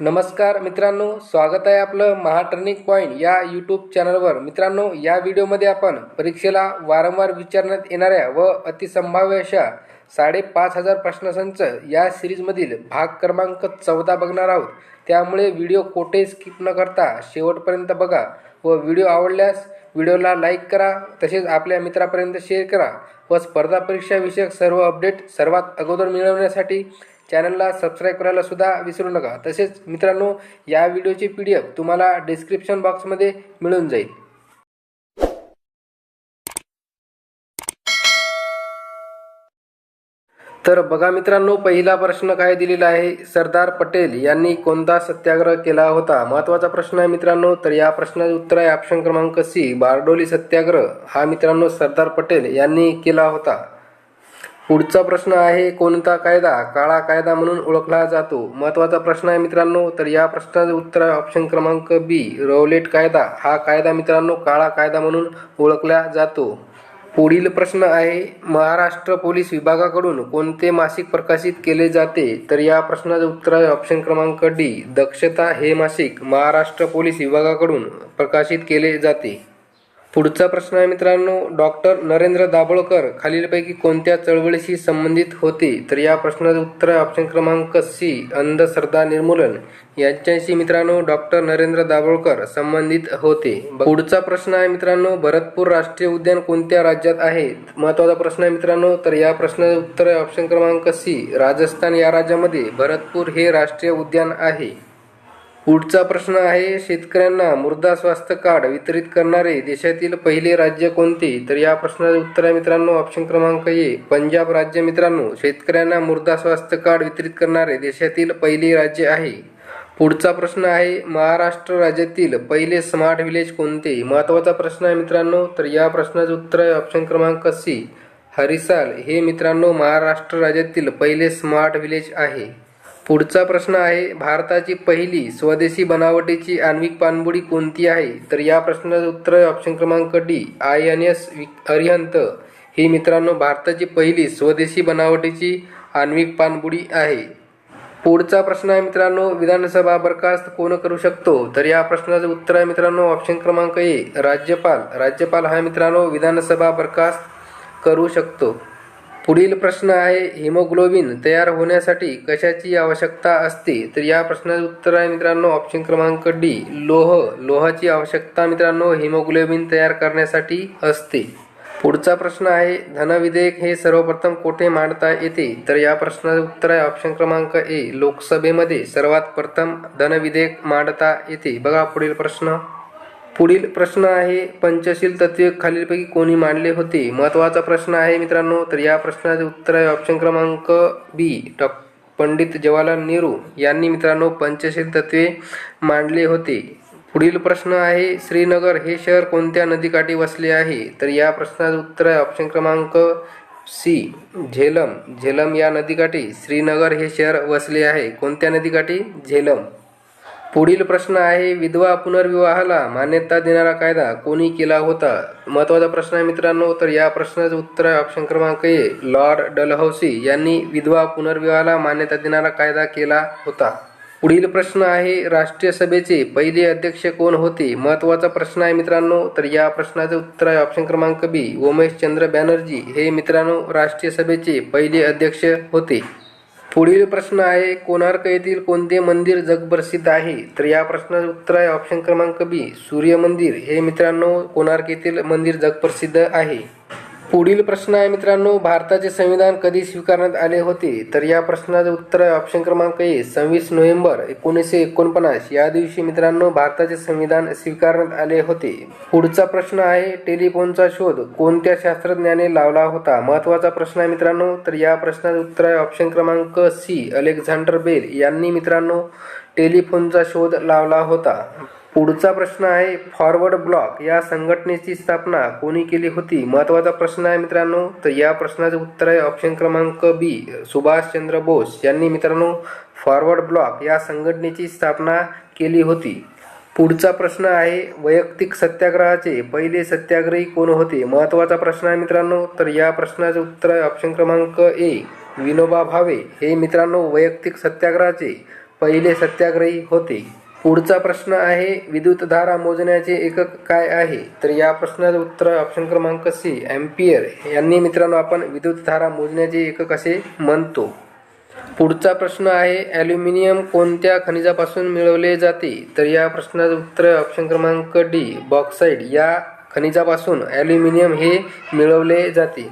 नमस्कार मित्रांनो स्वागत आहे आपलं महा टर्निंग पॉईंट या यूट्यूब चॅनलवर मित्रांनो या व्हिडिओमध्ये आपण परीक्षेला वारंवार विचारण्यात येणाऱ्या व अतिसंभाव्य अशा साडेपाच हजार प्रश्नसंच या सिरीजमधील भाग क्रमांक चौदा बघणार आहोत. त्यामुळे व्हिडिओ कोठे स्किप न करता शेवटपर्यंत बघा व व्हिडिओ आवडल्यास व्हिडिओला लाईक करा तसेच आपल्या मित्रापर्यंत शेअर करा व स्पर्धा परीक्षाविषयक सर्व अपडेट सर्वात अगोदर मिळवण्यासाठी चॅनलला सबस्क्राईब करायला सुद्धा विसरू नका. तसेच मित्रांनो या व्हिडिओची पी डी एफ तुम्हाला डिस्क्रिप्शन बॉक्समध्ये मिळून जाईल. तर बघा मित्रांनो पहिला प्रश्न काय दिलेला आहे? सरदार पटेल यांनी कोणता सत्याग्रह केला होता? महत्त्वाचा प्रश्न आहे मित्रांनो तर या प्रश्नाचे उत्तर आहे ऑप्शन क्रमांक सी बारडोली सत्याग्रह. हा मित्रांनो सरदार पटेल यांनी केला होता. पुढचा प्रश्न आहे कोणता कायदा? काळा कायदा म्हणून ओळखला जातो. महत्त्वाचा प्रश्न आहे मित्रांनो तर या प्रश्नाचे उत्तर आहे ऑप्शन क्रमांक बी रौलेट कायदा. हा कायदा मित्रांनो काळा कायदा म्हणून ओळखला जातो. पुढील प्रश्न आहे महाराष्ट्र पोलीस विभागाकडून कोणते मासिक प्रकाशित केले जाते? तर या प्रश्नाचे उत्तर आहे ऑप्शन क्रमांक डी दक्षता हे मासिक महाराष्ट्र पोलीस विभागाकडून प्रकाशित केले जाते. पुढचा प्रश्न आहे मित्रांनो डॉक्टर नरेंद्र दाभोळकर खालीलपैकी कोणत्या चळवळीशी संबंधित होते? तर या प्रश्नाचे उत्तर आहे ऑप्शन क्रमांक सी अंधश्रद्धा निर्मूलन. यांच्याशी मित्रांनो डॉक्टर नरेंद्र दाभोळकर संबंधित होते. पुढचा प्रश्न आहे मित्रांनो भरतपूर राष्ट्रीय उद्यान कोणत्या राज्यात आहे? महत्त्वाचा प्रश्न आहे मित्रांनो तर या प्रश्नाचे उत्तर आहे ऑप्शन क्रमांक सी राजस्थान या राज्यामध्ये. भरतपूर हे राष्ट्रीय उद्यान आहे. पुढचा प्रश्न आहे शेतकऱ्यांना मृदा स्वास्थ्य कार्ड वितरित करणारे देशातील पहिले राज्य कोणते? तर या प्रश्नाचे उत्तर आहे मित्रांनो ऑप्शन क्रमांक ए. पंजाब राज्य मित्रांनो शेतकऱ्यांना मृदा स्वास्थ्य कार्ड वितरित करणारे देशातील पहिले राज्य आहे. पुढचा प्रश्न आहे महाराष्ट्र राज्यातील पहिले स्मार्ट विलेज कोणते? महत्त्वाचा प्रश्न आहे मित्रांनो तर या प्रश्नाचे उत्तर आहे ऑप्शन क्रमांक सी. हरिसाल. हे मित्रांनो महाराष्ट्र राज्यातील पहिले स्मार्ट विलेज आहे. पुढचा प्रश्न आहे भारताची पहिली स्वदेशी बनावटीची आण्विक पाणबुडी कोणती आहे? तर या प्रश्नाचं उत्तर ऑप्शन क्रमांक D I N S Arihant. ही मित्रांनो भारताची पहिली स्वदेशी बनावटीची आण्विक पाणबुडी आहे. पुढचा प्रश्न आहे मित्रांनो विधानसभा बरखास्त कोण करू शकतो? तर या प्रश्नाचं उत्तर आहे मित्रांनो ऑप्शन क्रमांक ए राज्यपाल. राज्यपाल हा मित्रांनो विधानसभा बरखास्त करू शकतो. पुढील प्रश्न आहे हिमोग्लोबिन तयार होण्यासाठी कशाची आवश्यकता असते? तर या प्रश्नाचे उत्तर आहे मित्रांनो ऑप्शन क्रमांक डी लोह. लोहाची आवश्यकता मित्रांनो हिमोग्लोबिन तयार करण्यासाठी असते. पुढचा प्रश्न आहे धनविधेयक हे सर्वप्रथम कोठे मांडता येते? तर या प्रश्नाचे उत्तर आहे ऑप्शन क्रमांक ए लोकसभेमध्ये सर्वात प्रथम धनविधेयक मांडता येते. बघा पुढील प्रश्न. पुढील प्रश्न आहे पंचशील तत्वे खालीलपैकी कोणी मांडले होते? महत्त्वाचा प्रश्न आहे मित्रांनो तर या प्रश्नाचे उत्तर आहे ऑप्शन क्रमांक बी डॉ. पंडित जवाहरलाल नेहरू यांनी मित्रांनो पंचशील तत्वे मांडले होते. पुढील प्रश्न आहे श्रीनगर हे शहर कोणत्या नदीकाठी वसले आहे? तर या प्रश्नाचे उत्तर आहे ऑप्शन क्रमांक सी झेलम. झेलम या नदीकाठी श्रीनगर हे शहर वसले आहे. कोणत्या नदीकाठी? झेलम. पुढील प्रश्न आहे विधवा पुनर्विवाहाला मान्यता देणारा कायदा कोणी केला होता? महत्त्वाचा प्रश्न आहे मित्रांनो तर या प्रश्नाचं उत्तर आहे ऑप्शन क्रमांक ए लॉर्ड डलहौसी यांनी विधवा पुनर्विवाहाला मान्यता देणारा कायदा केला होता. पुढील प्रश्न आहे राष्ट्रीय सभेचे पहिले अध्यक्ष कोण होते? महत्त्वाचा प्रश्न आहे मित्रांनो तर या प्रश्नाचे उत्तर आहे ऑप्शन क्रमांक बी उमेश चंद्र बॅनर्जी. हे मित्रांनो राष्ट्रीय सभेचे पहिले अध्यक्ष होते. पुढील प्रश्न आहे कोणार्क येथील कोणते मंदिर जगप्रसिद्ध आहे? तर या प्रश्नाचं उत्तर आहे ऑप्शन क्रमांक बी सूर्य मंदिर हे मित्रांनो कोणार्क येथील मंदिर जगप्रसिद्ध आहे? पुढील प्रश्न आहे मित्रांनो भारताचे संविधान कधी स्वीकारण्यात आले होते? तर या प्रश्नाचे उत्तर आहे ऑप्शन क्रमांक ए सव्वीस नोव्हेंबर एकोणीसशे एकोणपन्नास. या दिवशी मित्रांनो भारताचे संविधान स्वीकारण्यात आले होते. पुढचा प्रश्न आहे टेलिफोनचा शोध कोणत्या शास्त्रज्ञाने लावला होता? महत्त्वाचा प्रश्न आहे मित्रांनो तर या प्रश्नाचे उत्तर आहे ऑप्शन क्रमांक सी अलेक्झांडर बेल यांनी मित्रांनो टेलिफोनचा शोध लावला होता. पुढचा प्रश्न आहे फॉरवर्ड ब्लॉक या संघटनेची स्थापना कोणी केली होती? महत्त्वाचा प्रश्न आहे मित्रांनो तर या प्रश्नाचे उत्तर आहे ऑप्शन क्रमांक बी सुभाषचंद्र बोस यांनी मित्रांनो फॉरवर्ड ब्लॉक या संघटनेची स्थापना केली होती. पुढचा प्रश्न आहे वैयक्तिक सत्याग्रहाचे पहिले सत्याग्रही कोण होते? महत्त्वाचा प्रश्न आहे मित्रांनो तर या प्रश्नाचे उत्तर आहे ऑप्शन क्रमांक ए विनोबा भावे. हे मित्रांनो वैयक्तिक सत्याग्रहाचे पहिले सत्याग्रही होते. पुढचा प्रश्न आहे विद्युतधारा मोजण्याचे एकक काय आहे? तर या प्रश्नाचं उत्तर ऑप्शन क्रमांक सी ॲम्पियर यांनी मित्रांनो आपण विद्युतधारा मोजण्याचे एकक असे म्हणतो. पुढचा प्रश्न आहे ॲल्युमिनियम कोणत्या खनिजापासून मिळवले जाते? तर या प्रश्नाचं उत्तर ऑप्शन क्रमांक डी बॉक्साईड या खनिजापासून ॲल्युमिनियम हे मिळवले जाते.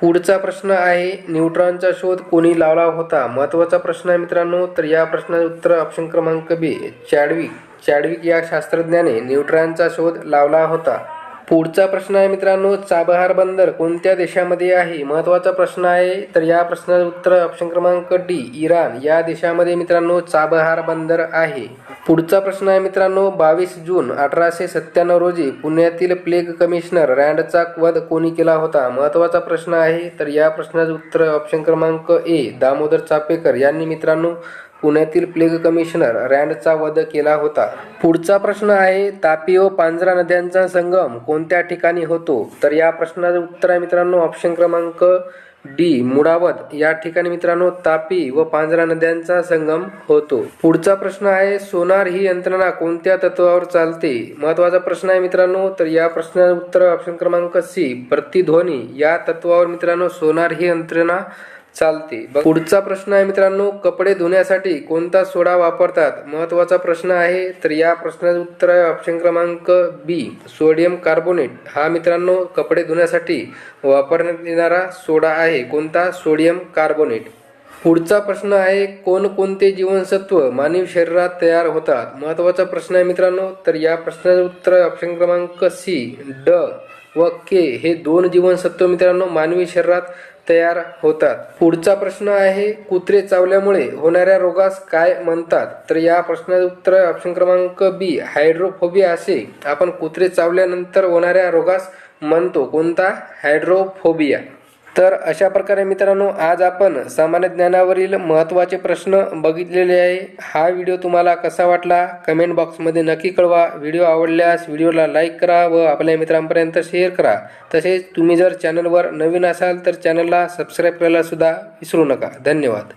पुढचा प्रश्न आहे न्यूट्रॉनचा शोध कोणी लावला होता? महत्त्वाचा प्रश्न आहे मित्रांनो तर या प्रश्नाचे उत्तर ऑप्शन क्रमांक बी चॅडविक. चॅडविक या शास्त्रज्ञाने न्यूट्रॉनचा शोध लावला होता. पुढचा प्रश्न आहे मित्रांनो चाबहार बंदर कोणत्या देशामध्ये आहे? महत्त्वाचा प्रश्न आहे तर या प्रश्नाचं उत्तर ऑप्शन क्रमांक डी इराण. या देशामध्ये मित्रांनो चाबहार बंदर आहे. पुढचा प्रश्न आहे मित्रांनो बावीस जून अठराशे सत्त्याण्णव रोजी पुण्यातील प्लेग कमिशनर रँडचा वध कोणी केला होता? महत्त्वाचा प्रश्न आहे तर या प्रश्नाचं उत्तर ऑप्शन क्रमांक ए दामोदर चापेकर यांनी मित्रांनो पुण्यातील प्लेग कमिशनर रँडचा वध केला होता. पुढचा प्रश्न आहे तापी व पांजरा नद्यांचा संगम कोणत्या ठिकाणी होतो? तर या प्रश्नाचं उत्तर आहे मित्रांनो ऑप्शन क्रमांक डी मुडावत या ठिकाणी मित्रांनो तापी व पांजरा नद्यांचा संगम होतो. पुढचा प्रश्न आहे सोनार ही यंत्रणा कोणत्या तत्वावर चालते? महत्त्वाचा प्रश्न आहे मित्रांनो तर या प्रश्नाचं उत्तर ऑप्शन क्रमांक सी प्रतिध्वनी. या तत्वावर मित्रांनो सोनार ही यंत्रणा चालते. ब- पुढचा प्रश्न आहे मित्रांनो कपडे धुण्यासाठी कोणता सोडा वापरतात? महत्त्वाचा प्रश्न आहे तर या प्रश्नाचं उत्तर आहे ऑप्शन क्रमांक बी सोडियम कार्बोनेट हा मित्रांनो कपडे धुण्यासाठी वापरण्यात येणारा सोडा आहे. कोणता? सोडियम कार्बोनेट पुढचा प्रश्न आहे कोणकोणते जीवनसत्व मानवी शरीरात तयार होतात? महत्त्वाचा प्रश्न आहे मित्रांनो तर या प्रश्नाचं उत्तर आहे ऑप्शन क्रमांक सी ड व के हे दोन जीवनसत्व मित्रांनो मानवी शरीरात तयार होतात. पुढचा प्रश्न आहे कुत्रे चावल्यामुळे होणाऱ्या रोगास काय म्हणतात? तर या प्रश्नाचे उत्तर ऑप्शन क्रमांक बी हायड्रोफोबिया असे. आपण कुत्रे चावल्यानंतर होणाऱ्या रोगास म्हणतो. कोणता? हायड्रोफोबिया तर अशा प्रकारे मित्रांनो आज आपण सामान्य ज्ञानावरील महत्त्वाचे प्रश्न बघितलेले आहे. हा व्हिडिओ तुम्हाला कसा वाटला? कमेंट बॉक्समध्ये नक्की कळवा. व्हिडिओ आवडल्यास व्हिडिओला लाईक करा व आपल्या मित्रांपर्यंत शेअर करा. तसेच तुम्ही जर चॅनलवर नवीन असाल तर चॅनलला सबस्क्राईब करायला सुद्धा विसरू नका. धन्यवाद.